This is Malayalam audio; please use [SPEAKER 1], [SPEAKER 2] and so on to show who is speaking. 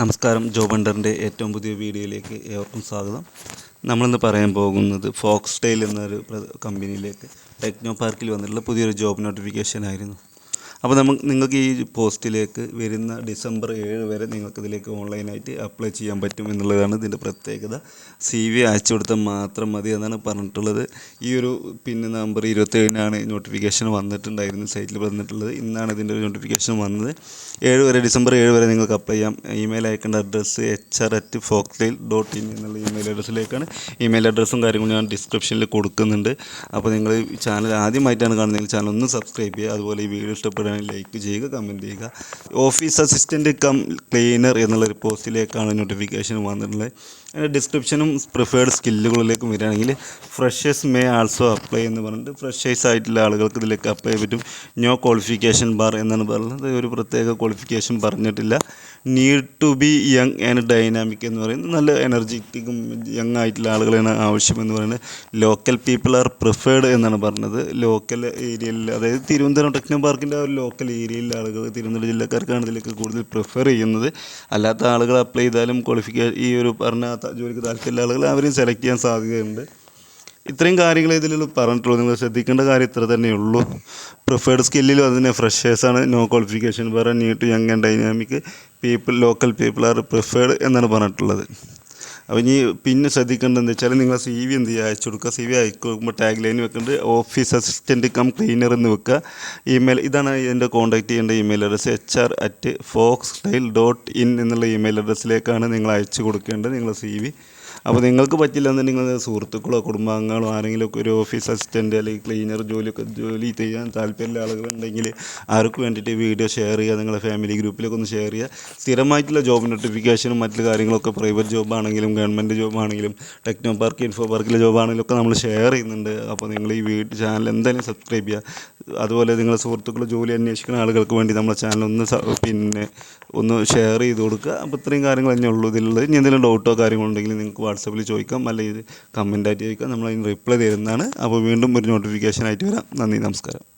[SPEAKER 1] നമസ്കാരം ജോബണ്ടറിന്റെ ഏറ്റവും പുതിയ വീഡിയോയിലേക്ക് ഏവർക്കും സ്വാഗതം. നമ്മളിന്ന് പറയാൻ പോകുന്നത് ഫോക്സ് ടെയിൽ എന്നൊരു കമ്പനിയിലേക്ക് ടെക്നോ പാർക്കിൽ വന്നിട്ടുള്ള പുതിയൊരു ജോബ് നോട്ടിഫിക്കേഷൻ ആയിരുന്നു. അപ്പോൾ നമുക്ക് നിങ്ങൾക്ക് ഈ പോസ്റ്റിലേക്ക് വരുന്ന ഡിസംബർ ഏഴ് വരെ നിങ്ങൾക്ക് ഇതിലേക്ക് ഓൺലൈനായിട്ട് അപ്ലൈ ചെയ്യാൻ പറ്റും എന്നുള്ളതാണ് ഇതിന്റെ പ്രത്യേകത. സി വി അയച്ചു കൊടുത്താൽ മാത്രം മതി എന്നാണ് പറഞ്ഞിട്ടുള്ളത്. ഈ ഒരു പിന്നെ നവംബർ ഇരുപത്തേഴിനാണ് നോട്ടിഫിക്കേഷൻ വന്നിട്ടുണ്ടായിരുന്നു സൈറ്റിൽ വന്നിട്ടുള്ളത്. ഇന്നാണ് ഇതിന്റെ ഒരു നോട്ടിഫിക്കേഷൻ വന്നത്. ഏഴ് വരെ ഡിസംബർ ഏഴ് വരെ നിങ്ങൾക്ക് അപ്ലൈ ചെയ്യാം. ഇമെയിൽ അയക്കേണ്ട address H R at Foxile dot in എന്നുള്ള ഇമെയിൽ അഡ്രസ്സിലേക്കാണ്. ഇമെയിൽ അഡ്രസ്സും കാര്യങ്ങളും ഞാൻ ഡിസ്ക്രിപ്ഷനിൽ കൊടുക്കുന്നുണ്ട്. അപ്പോൾ നിങ്ങൾ ചാനൽ ആദ്യമായിട്ടാണ് കാണുന്നതെങ്കിൽ ചാനൽ ഒന്ന് സബ്സ്ക്രൈബ് ചെയ്യുക. അതുപോലെ ഈ വീഡിയോ ഇഷ്ടപ്പെടുകയാണെങ്കിൽ ലൈക്ക് ചെയ്യുക കമന്റ് ചെയ്യുക. ഓഫീസ് അസിസ്റ്റന്റ് കം ക്ലീനർ എന്നുള്ളൊരു പോസ്റ്റിലേക്കാണ് നോട്ടിഫിക്കേഷൻ വന്നിട്ടുള്ളത്. ഡിസ്ക്രിപ്ഷനും പ്രിഫേർഡ് സ്കില്ലുകളിലേക്കും വരികയാണെങ്കിൽ ഫ്രഷേഴ്സ് മേ ആൾസോ അപ്ലൈ എന്ന് പറഞ്ഞിട്ട് ഫ്രഷേഴ്സ് ആയിട്ടുള്ള ആളുകൾക്ക് ഇതിലേക്ക് അപ്ലൈ ചെയ്യാൻ പറ്റും. നോ ക്വാളിഫിക്കേഷൻ ബാർ എന്നാണ് പറയുന്നത്. ഒരു പ്രത്യേക ക്വാളിഫിക്കേഷൻ പറഞ്ഞിട്ടില്ല. Need to be young and dynamic എന്ന് പറയുന്നത് നല്ല എനർജറ്റിക്കും യങ് ആയിട്ടുള്ള ആളുകളാണ് ആവശ്യമെന്ന് പറയുന്നത്. ലോക്കൽ പീപ്പിൾ ആർ പ്രിഫേർഡ് എന്നാണ് പറഞ്ഞത്. ലോക്കൽ ഏരിയയിൽ അതായത് തിരുവനന്തപുരം ടെക്നോ പാർക്കിന്റെ ആ ഒരു ലോക്കൽ ഏരിയയിലെ ആളുകൾ തിരുവനന്തപുരം ജില്ലക്കാർക്കാണ് ഇതിലേക്ക് കൂടുതൽ പ്രിഫർ ചെയ്യുന്നത്. അല്ലാത്ത ആളുകൾ അപ്ലൈ ചെയ്താലും ക്വാളിഫിക്കേഷൻ ഈ ഒരു പറഞ്ഞ ജോലിക്ക് താല്പര്യമുള്ള ആളുകൾ അവരെയും സെലക്ട് ചെയ്യാൻ സാധ്യതയുണ്ട്. ഇത്രയും കാര്യങ്ങൾ ഇതിൽ പറഞ്ഞിട്ടുള്ളൂ. നിങ്ങൾ ശ്രദ്ധിക്കേണ്ട കാര്യം ഇത്ര തന്നെയുള്ളൂ പ്രിഫേർഡ് സ്കില്ലിലും അതിന് ഫ്രഷേഴ്സാണ് നോ ക്വാളിഫിക്കേഷൻ വേറെ need young and dynamic people local people are preferred എന്നാണ് പറഞ്ഞിട്ടുള്ളത്. അപ്പോൾ ഇനി പിന്നെ ശ്രദ്ധിക്കേണ്ടത് എന്താ വെച്ചാൽ നിങ്ങൾ സി വി എന്ത് ചെയ്യുക അയച്ചു കൊടുക്കുക. സി വി അയച്ചു കൊടുക്കുമ്പോൾ ടാഗ് ലൈൻ വെക്കേണ്ടത് ഓഫീസ് അസിസ്റ്റന്റ് കം ക്ലീനർ എന്ന് വെക്കുക. ഇമെയിൽ ഇതാണ് എന്റെ കോൺടാക്ട് ചെയ്യേണ്ട email address H R at fox style dot in എന്നുള്ള ഇമെയിൽ അഡ്രസ്സിലേക്കാണ് നിങ്ങൾ അയച്ചു കൊടുക്കേണ്ടത്. നിങ്ങളുടെ സി വി അപ്പോൾ നിങ്ങൾക്ക് പറ്റില്ല എന്നുണ്ടെങ്കിൽ നിങ്ങൾ സുഹൃത്തുക്കളോ കുടുംബാംഗങ്ങളോ ആരെങ്കിലും ഒക്കെ ഒരു ഓഫീസ് അസിസ്റ്റന്റ് അല്ലെങ്കിൽ ക്ലീനർ ജോലിയൊക്കെ ജോലി ചെയ്യാൻ താല്പര്യമുള്ള ആളുകളുണ്ടെങ്കിൽ അവർക്ക് വേണ്ടിയിട്ട് വീഡിയോ ഷെയർ ചെയ്യുക നിങ്ങളുടെ ഫാമിലി ഗ്രൂപ്പിലൊക്കെ ഒന്ന് ഷെയർ ചെയ്യുക. സ്ഥിരമായിട്ടുള്ള ജോബ് നോട്ടിഫിക്കേഷനും മറ്റു കാര്യങ്ങളൊക്കെ പ്രൈവറ്റ് ജോബ് ആണെങ്കിലും ഗവൺമെന്റ് ജോബ് ആണെങ്കിലും ടെക്നോ പാർക്ക് ഇൻഫോ പാർക്കിലെ ജോബ് ആണെങ്കിലും ഒക്കെ നമ്മൾ ഷെയർ ചെയ്യുന്നുണ്ട്. അപ്പോൾ നിങ്ങൾ ഈ വീഡിയോ ചാനൽ എന്തായാലും സബ്സ്ക്രൈബ് ചെയ്യുക. അതുപോലെ നിങ്ങളുടെ സുഹൃത്തുക്കൾ ജോലി അന്വേഷിക്കുന്ന ആളുകൾക്ക് വേണ്ടി നമ്മുടെ ചാനൽ ഒന്ന് പിന്നെ ഒന്ന് ഷെയർ ചെയ്ത് കൊടുക്കുക. അപ്പോൾ ഇത്രയും കാര്യങ്ങൾ തന്നെ ഉള്ളൂ ഇതിലുള്ളത്. ഇനി എന്തെങ്കിലും ഡൗട്ടോ കാര്യങ്ങളോ ഉണ്ടെങ്കിൽ നിങ്ങൾക്ക് വാട്സപ്പിൽ ചോദിക്കാം. അല്ലെങ്കിൽ കമന്റായിട്ട് ചോദിക്കാം. നമ്മൾ അതിന് റിപ്ലൈ തരുന്നതാണ്. അപ്പോൾ വീണ്ടും ഒരു നോട്ടിഫിക്കേഷൻ ആയിട്ട് വരാം. നന്ദി നമസ്കാരം.